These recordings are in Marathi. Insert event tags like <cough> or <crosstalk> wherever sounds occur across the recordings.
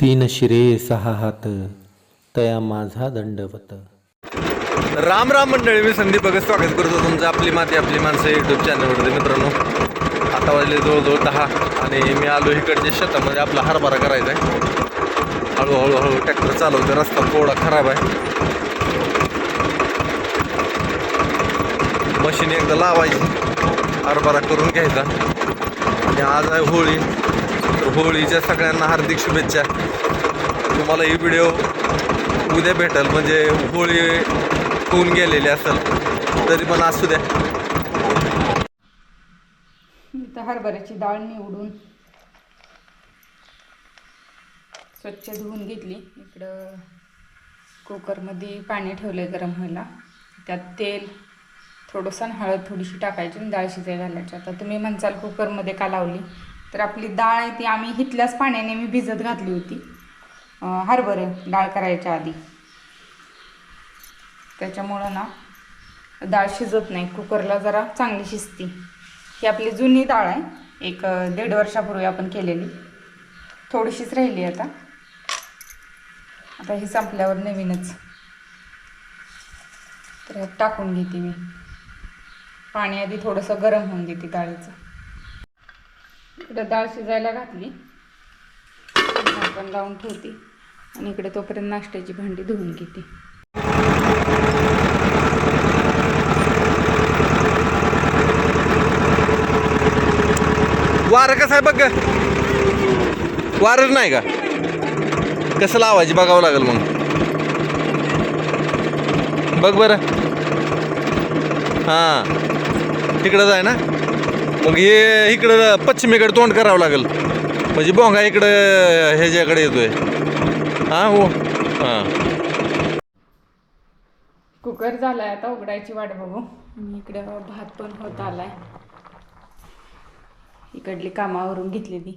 तीन शिरे सहा हात तया माझा दंडवत. राम राम मंडळी मी संदीप भगत स्वागत करतो तुमचं आपली माती आपली माणसं युट्यूब चॅनलवरती मित्रांनो आता वाजले जवळजवळ दहा आणि मी आलो इकडच्या शेतामध्ये. आपला हरभरा करायचा आहे. हळूहळू हळू ट्रॅक्टर चालवतो रस्ता थोडा खराब आहे. मशीन एकदा लावायची. हरभरा करून घ्यायचा. आणि आज आहे होळी. होळीच्या सगळ्यांना हार्दिक शुभेच्छा. तुम्हाला ही व्हिडिओ उद्या भेटेल म्हणजे होळी होऊन गेलेली असेल तरी पण असू द्या. हरभऱ्याची डाळ निवडून स्वच्छ धुवून घेतली. इकडं कुकरमध्ये पाणी ठेवलं आहे गरम व्हायला. त्यात तेल थोडंसं हळद थोडीशी टाकायची आणि डाळ शिजाय घालायची. आता तुम्ही म्हणसाल कुकरमध्ये का लावली? तर आपली डाळ आहे ती आम्ही हिथल्याच पाण्याने मी भिजत घातली होती. हरभरे डाळ करायच्या आधी. त्याच्यामुळं ना डाळ शिजत नाही. कुकरला जरा चांगली शिजती. ही आपली जुनी डाळ आहे. एक दीड वर्षापूर्वी आपण केलेली. थोडीशीच राहिली आता. आता ही संपल्यावर नवीनच. तर टाकून घेते मी. पाणी आधी थोडंसं गरम होऊन देते डाळीचं. इकडं डाळ शिजायला घातली. आपण लावून ठेवते. आणि इकडे तोपर्यंत नाश्त्याची भांडी धुवून घेते. वारं कसं आहे बघ वारं नाही का? कसं लावायची बघावं लागेल मग. बघ बरं. हां. तिकडं जाय ना? मग हे इकडं पश्चिमेकडे तोंड करावं लागेल. म्हणजे बोंगा इकडं ह्याच्याकडे येतोय. हां हो. हां. कुकर झालाय आता उघडायची वाट बघू. आणि इकडे भात पण होत आलाय. इकडली कामावरून घेतलेली.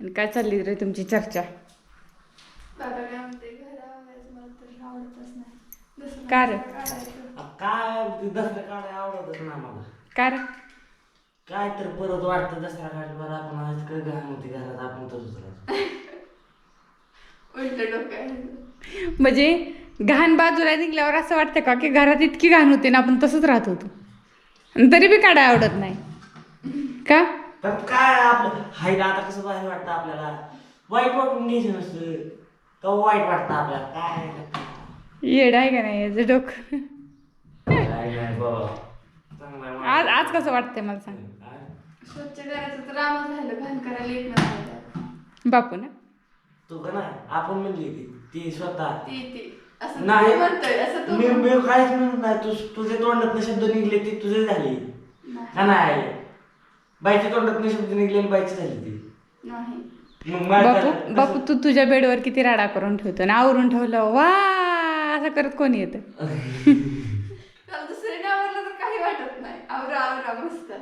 आणि काय चालली रे तुमची चर्चा? का रे? काय ते दसरा काढायला आवडतच ना मला. का रे? काय तर परत वाटतं दसरा काढ बरं आपण आज काय घाण होती घरात आपण तसंच राहतो म्हणजे घाण बाजूला निघल्यावर असं वाटतं का की घरात इतकी घाण होते ना आपण तसंच राहत होतो. आणि तरी बी काढाय आवडत नाही. का? पण काय आपलं हाय आता कसं बाहेर वाटतं आपल्याला. वाईट वाटून घ्यायचं नसतं. का वाईट वाटतं आपल्याला? काय? येड आहे का नाही याचं डोकं? काय नाही बाबा. चांगलं आहे. आज आज कसं वाटतंय मला सांग? स्वच्छ करायचं तर रामच झालं घाण करायला एक नसतं बापू ना? तू का नाही? आपण म्हणली ती. ती स्वतः. ती ती. असं नाही. तू म्हणतोय असं तू मी. मी काहीच म्हणत नाही. तू तुझे तोंडात शब्द निघले ती तुझे झाली. का नाही? बाईच्या तोंडात शब्द निघले बाईची झाली ती. नाही. मग मला बापू बापू तू तुझ्या बेडवर किती राडा करून ठेवतो ना आवरून ठेवलं वा! असं करत कोणी येतं <laughs> त्याला दुसऱ्याने आवडलं तर काही वाटत नाही आवरा आवरा मस्त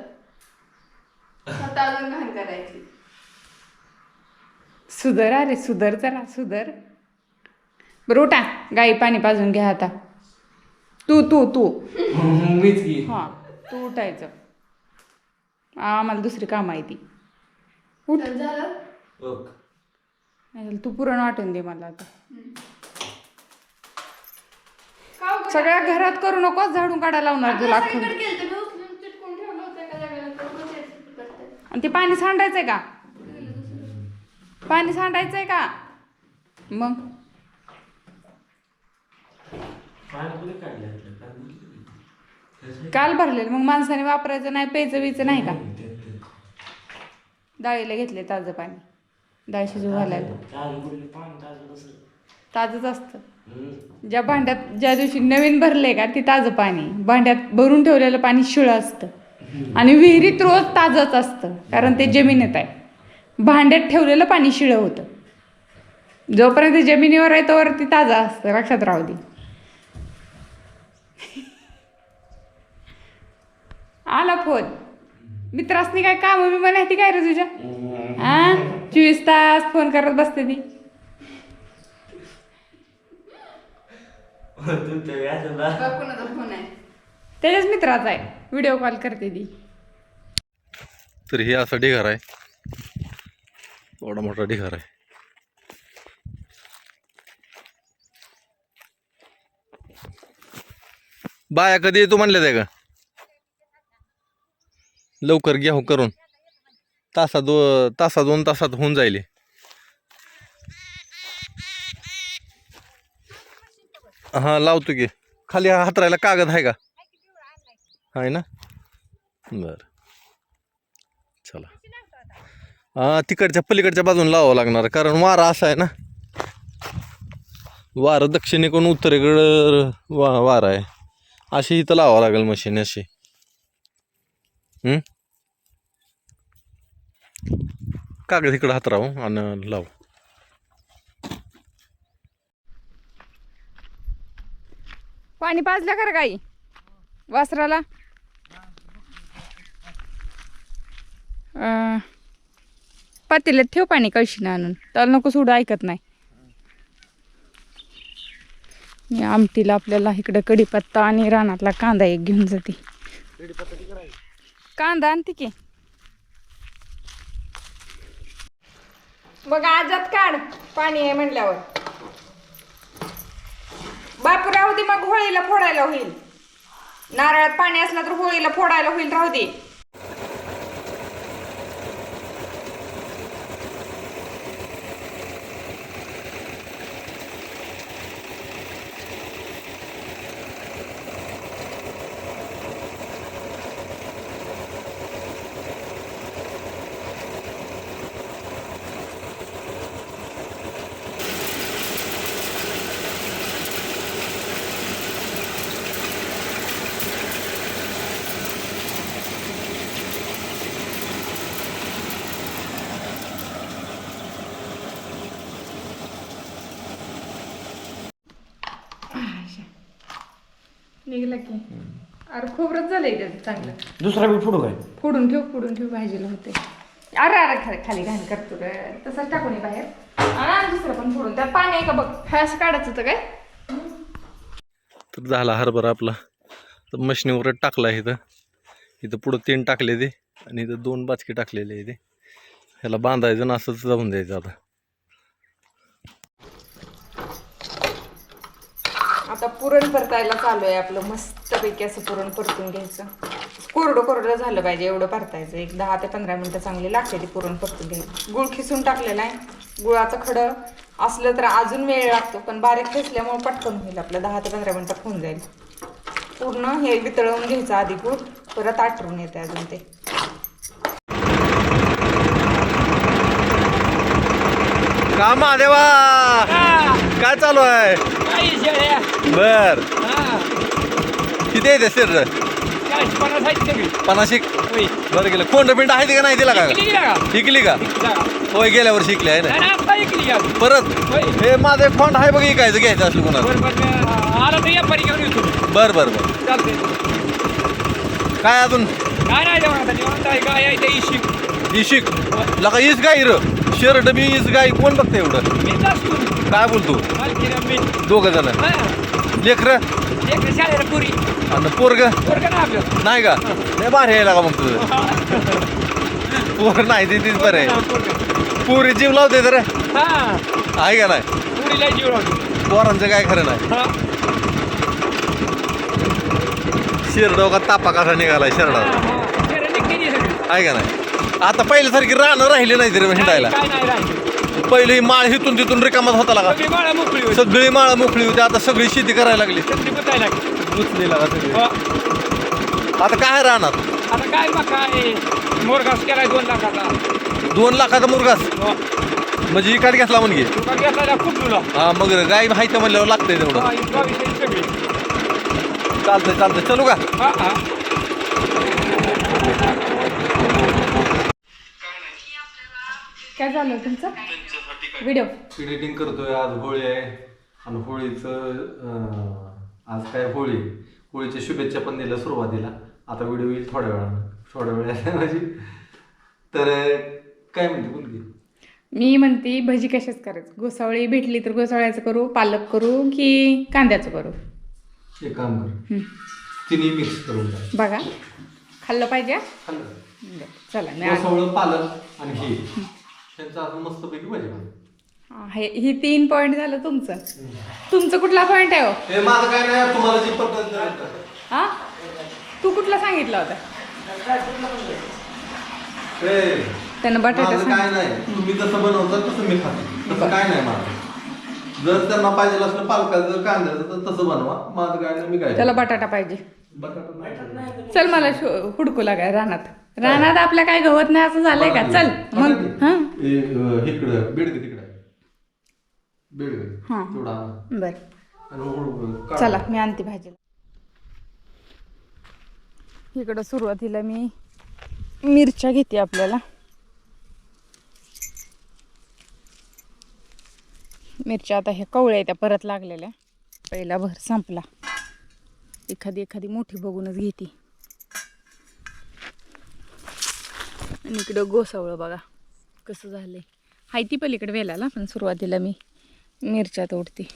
अजून घाण करायची. सुधर अरे सुधर जरा सुधर. बरं उठा. गाई पाणी पाजून घ्या आता. तू तू तू. मीच की. हां तू उठायचं. आम्हाला दुसरी काम आहे ती. उठ. तर झालं? नाही तू पुरण वाटून दे मला आता. का? सगळ्या घरात करू नकोस झाडून काढायला लावणार तुला. सगळीकडे केलं तर मी उचलून चिटकून ठेवलं होतं एका जागेला तर मग तेच करते. आणि ते पाणी सांडायचंय का? पाणी सांडायचंय का? मग? पाणी कुणी काढलं? आपलं? पाणी? काल भरलेलं. मग माणसाने वापरायचं नाही प्यायचं बियचं नाही का? डाळीला घेतले ताजं पाणी. डाळ शिजू घालायला? ताजंच असतं. ज्या भांड्यात ज्या दिवशी नवीन भरले का ते ताजं पाणी. भांड्यात भरून ठेवलेलं पाणी शिळं असतं. आणि विहिरीत रोज ताजंच असतं कारण ते जमिनीत आहे. भांड्यात ठेवलेलं पाणी शिळं होतं. जोपर्यंत जमिनीवर आहे तोवर ते ताजं असतं. लक्षात राहू दे. आला फोन. मित्रासनी काय काम मी म्हणायची काय रे तुझ्या? हा चोवीस तास फोन करत बसते ती. फोन आहे? त्याच्याच मित्राचा आहे. व्हिडिओ कॉल करते ती. तर हे असं ढिगार आहे. थोडा मोठा ढिगार आहे. बाया कधी येतो म्हणले ते का लवकर घ्या हो करून. तासा दो तासा दोन तासात होऊन जाईल हा लावतो की. खाली हातरायला कागद आहे का? आहे ना? बर. चला. हा तिकडच्या पलीकडच्या बाजून लावावं लागणार कारण वारा असा आहे ना? वारं दक्षिणेकडून उत्तरेकडं वा वारा आहे. अशी इथं लावावं लागेल मशीन अशी. हम्म? कागद इकडं हात राहू आणि लावू. पाणी पाजलं का काही वासराला? पातेल्यात ठेव पाणी कळशीनं आणून. त्याला नको सोडू ऐकत नाही. मी आमटीला आपल्याला इकडं कढीपत्ता आणि रानातला कांदा एक घेऊन जाते. कांदा आणते की. बघ आजात काढ. पाणी आहे म्हणल्यावर. बापू राहू दे मग होळीला फोडायला होईल. नारळात पाणी असलं तर होळीला फोडायला होईल राहू दे. निघलं की. अरे खोबरच झालंय त्याचं चांगलं. दुसरा मी फोटो काय? फोडून ठेव फोडून ठेव भाजीला होते. अरे अरे खाली खाली घाण करतो रे. तसंच टाकून ये बाहेर. आणि दुसरं पण फोडून. त्यात पाणी आहे का बघ? हा असं काढायचं होतं काय? तर झाला हरभरा आपला. तर मशनीवर टाकला आहे इथं. इथं पुढं तीन टाकले ते. आणि इथं दोन बाचके टाकलेले आहे ते. ह्याला बांधायचं आणि असंच जाऊन द्यायचं आता. आता पुरण परतायला चालू आहे आपलं. मस्तपैकी असं पुरण परतून घ्यायचं. कोरडं कोरडं झालं पाहिजे एवढं परतायचं. एक दहा ते पंधरा मिनटं चांगली लागते ती पुरण परतून घ्यायला. गुळ खिसून टाकलेला आहे. गुळाचं खडं असलं तर अजून वेळ लागतो पण बारीक खिसल्यामुळे पटकन होईल आपलं. दहा ते पंधरा मिनटात होऊन जाईल. पूर्ण हे वितळवून घ्यायचं आधी गुळ. परत आटरून येते अजून ते. का महादेवा? काय चालू आहे? बर. किती आहे ते शिर पन्नाशी बरं गेलं. कोंड पिंड आहे का नाही दिला का? शिकली का? होय गेल्यावर शिकली आहे ना? परत? हे माझं एक फंड आहे बघ इकायचं घ्यायचं असलं कोणाला बर बर बर. काय अजून? इशिक. लका ईस गाई र. शर्ट मी ईस गाई कोण बघते एवढं? काय बोलतो? दोघ जण. लेकर? एक शाळेला पुरी. आणि पोरग? पोरगं ना आपलं. नाही का? नाही बाहेर यायला का मग तुझं. पोर नाही ते तीच बरं आहे. पुरी जीव लावते तर हा. आहे का नाही? पुरीला जीव लावतो पोरांचं काय खरं नाही. हा. शिरडोका तापा कसा निघालाय हा, शिरडा हा. शहरं निघते सगळी. आहे का नाही? आता पहिल्यासारखी रानं राहिली नाही तरी हिंडायला. काय नाही राहिलं. पहिली ही माळ हिथून तिथून रिकामात होता लागा. सगळी बाळा मोकळी होती. सगळी माळ मोकळी होती. आता सगळी शेती करायला लागली. सगळी बतायला लागली? उचली लागा सगळी. हो. आता काय राहणार? आता काय केलाय दोन लाखाचा. दोन लाखाचा मुरगास हो. म्हणजे इकाट घेतला म्हणजे घेतला हा मग गाय माहिती म्हणल्यावर लागतंय तेवढं. सगळी. चालतंय चालतंय. चलू का? हा हा. काय झालं तुमचं? व्हिडिओ एडिटिंग करतोय आज होळी आहे. आणि होळीचं आज काय होळी? होळीच्या शुभेच्छा पण दिल्या सुरुवातीला. आता व्हिडिओ येईल थोड्या वेळानं. थोड्या वेळा म्हणजे तर काय म्हणते बोल मी म्हणते भजी कशाच करायचं? गोसावळी भेटली तर गोसावळ्याचं करू पालक करू की कांद्याचं करू? एक काम कर. तिन्ही मिक्स करून टाक. बघा. खाल्लं पाहिजे खाल्लं. बरं, चला आण- कोसवळं, पालक आणि हे. त्यांचं आता मस्तपैकी भाजी बन. हा, हे ही तीन पॉईंट झालं तुमचं. तुमचं कुठला पॉईंट आहे हो? हे माझं काय नाही तुम्हाला जी पद्धत हा? तू कुठला सांगितला होता? त्यानं बटाटा माझं सांग काय नाही तुम्ही जसं बनवता तसं मी खातो. तसं काय नाही माझं. जर त्यांना पाहिजे असलं पालकाचं जर कांद्याचं तर तसं बनवा. माझं काय नाही मी काय त्याला बटाटा पाहिजे. बटाटा नाही. चल मला शो- हुडकू लागाय रानात. रानात आपल्या काय गवत नाही असं झालंय का? चल मग. हा? अं, इकडं बेडगे तिकडं हा. बर. चला मी आणते भाजीला. इकडं सुरुवातीला मी मिरच्या घेते आपल्याला. मिरच्या आता ह्या कवळ्या त्या परत लागलेल्या. पहिला भर संपला. एखादी एखादी मोठी बघूनच घेते. आणि इकडं गोसावळं बघा कसं झालंय. हाय ती पलीकडे वेलाला पण सुरुवातीला मी मिरच्या तोडते.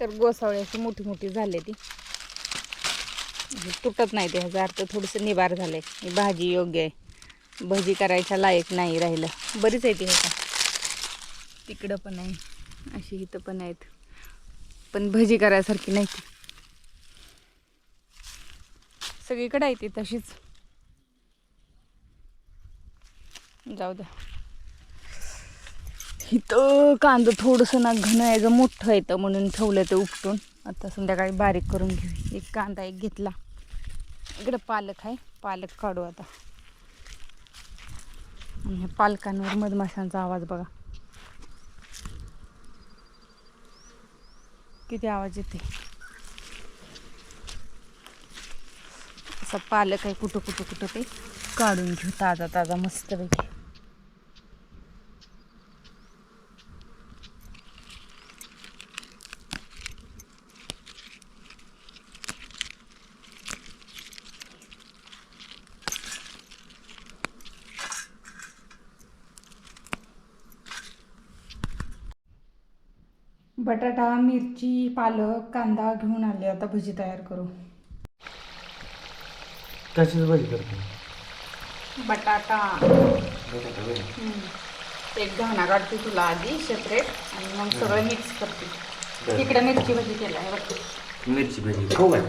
तर गोसावळी अशी मोठी मोठी झाली ती. म्हणजे तुटत नाही ते ह्याचा अर्थ थोडंसं निबार झालंय. ही भाजी योग्य आहे. भजी करायच्या लायक नाही राहिलं. बरीच आहे ती ह्याचा तिकडं पण आहे. अशी इथं पण आहेत. पण भजी करायसारखी नाही ती. सगळीकडे आहे ती तशीच. जाऊ द्या इथं कांदा थोडंसं ना घन आहे याचं मोठं येतं म्हणून ठेवलं ते उपटून. आता संध्याकाळी बारीक करून घेऊ. एक कांदा एक घेतला. इकडं पालक आहे. पालक काढू आता. आणि पालकांवर मधमाशांचा आवाज बघा. किती आवाज येते असा पालक आहे कुठं कुठं कुठं ते काढून घेऊ ताजा ताजा मस्तपैकी. बटाटा मिरची पालक कांदा घेऊन आले. आता भजी तयार करू. कशाची भाजी करतो. बटाटा. एक घाणा काढते तुला आधी सेपरेट आणि मग सगळं मिक्स करते. तिकडे मिरची भजी केला आहे बघ. मिरची भाजी खाऊ काय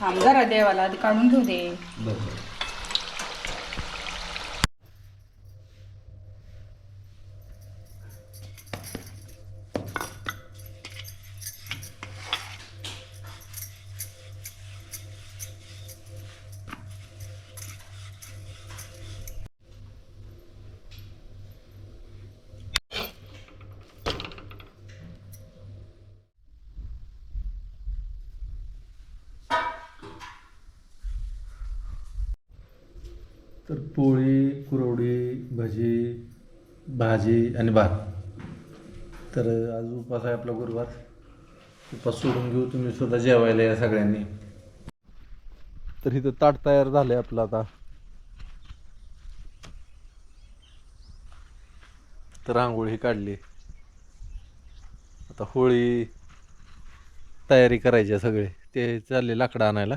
थांब जरा देवाला आधी काढून ठेवू दे बरं. तर पोळी कुरवडी भजी भाजी आणि भात. तर आज उपास आहे आपला गुरुवार. उपास सोडून घेऊ तुम्ही सुद्धा जेवायला या सगळ्यांनी. तर इथं ताट तयार झालंय आपलं आता. तर रांगोळी काढली. आता होळी तयारी करायची सगळे. ते चालले लाकडं आणायला.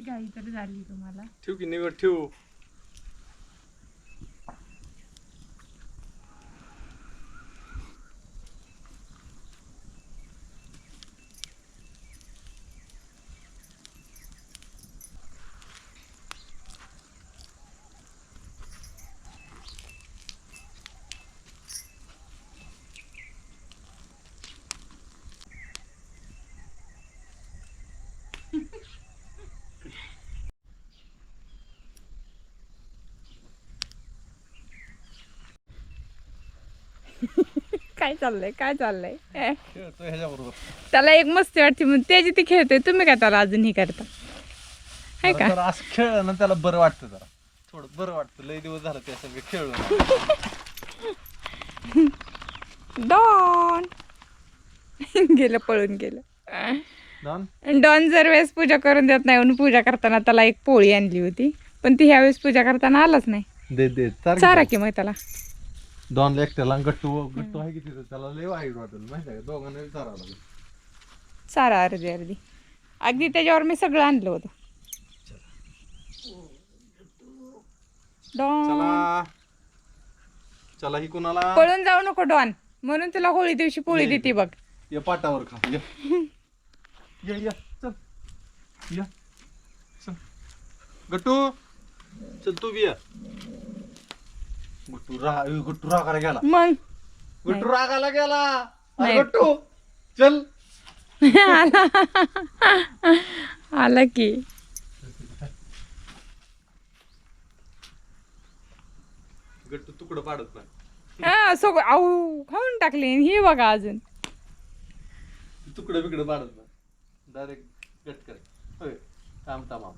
घाई तर झाली तुम्हाला. ठेव की निवड ठेवू? काय चाललंय? काय चाललंय? ए, खेळतो ह्याच्याबरोबर. त्याला एक मस्ती वाटते मग त्याची ती खेळते तुम्ही काय त्याला अजून हे करता? आहे का? जरा असं खेळलं ना त्याला बरं वाटतं जरा. थोडं बरं वाटतं. लई दिवस झालं त्या सगळे खेळलो ना. डॉन. गेलं पळून गेलं. डॉन? डॉन जर वेळेस पूजा करून देत नाही म्हणून पूजा करताना त्याला एक पोळी आणली होती. पण ती ह्या वेळेस पूजा करताना आलाच नाही. दे दे चार चारा की मग त्याला? डॉनला एकट्याला गट्टू गट्टू आहे की तिथं? त्याला लय वाईट वाटेल माहिती आहे का? दोघांना चारावं लागेल. चारा अर्धी अर्धी. अगदी त्याच्यावर मी सगळं आणलं होतं. डॉन. चला चला ही कुणाला? पळून जाऊ नको डॉन. म्हणून तुला होळी दिवशी पोळी. देते बघ. ये पाटावर खा. ये. ये ये. चल. ये. चल. गट्टू. चल तू बी ये. गट्टू रा ए, गट्टू रागाला गेला. मग? गट्टू रागाला गेला. अरे नाही. गट्टू चल. आला. की. गट्टू तुकडं पाडत नाही. हा सगळं आऊ खाऊन टाकले हे बघा अजून. तुकडं बिकडं पाडत नाही. डायरेक्ट कट कर. होय थांब थांब थांब.